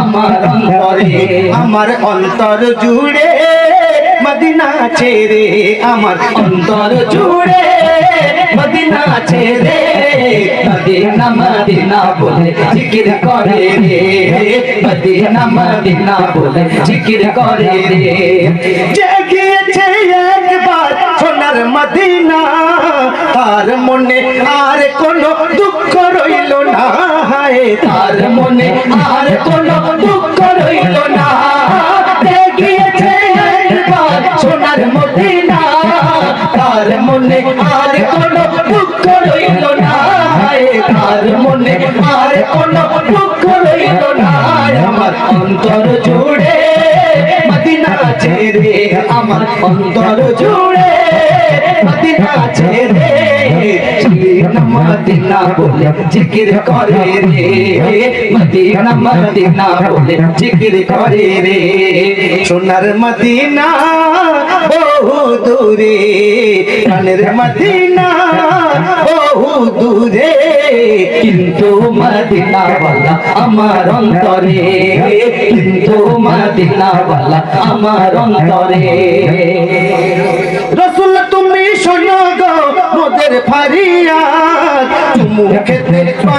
আমার অন্তরে আমার অন্তর জুড়ে, মদিনা ছেড়ে, আমার অন্তর জুড়ে, মদিনা ছেড়ে। মদিনা মদিনা বলে জিকির করে রে। মদিনা মদিনা বলে জিকির করে রে। জেগেছে একবার সোনার মদিনা, তার মনে আর কোনো দুঃখ রইল না হায় তার মনে আর কোনো দুঃখ রইল না। গিয়েছে সোনার মদিনা। তার মনে আর কোনো দুঃখ রইল না। তার মনে আর কোনো দুঃখ রইল না। আমার অন্তর জুড়ে মদিনা ছেড়ে আমার অন্তর জুড়ে মদিনা ছেড়ে মদিনা বলে জিকির করে রে। মদিনা মদিনা বলে জিকির করে রে। সোনার মদিনা বহু দূরে, প্রাণের মদিনা বহু দূরে। কিন্তু মদিনাওয়ালা আমার অন্তরে, কিন্তু মদিনাওয়ালা আমার অন্তরে।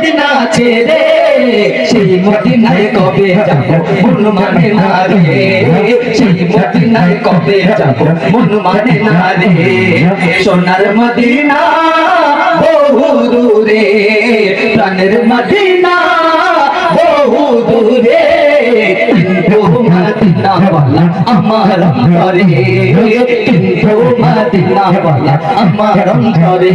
মদিনা ছেড়ে, সেই মদিনায় কবে যাব? মন মানে না রে, সেই মদিনায় কবে যাব? মন মানে না রে, সোনার মদিনা বহু দূরে, প্রাণের মদিনা বহু দূরে। আমার অন্তরে, কিন্তু মদিনাওয়ালা আমার অন্তরে।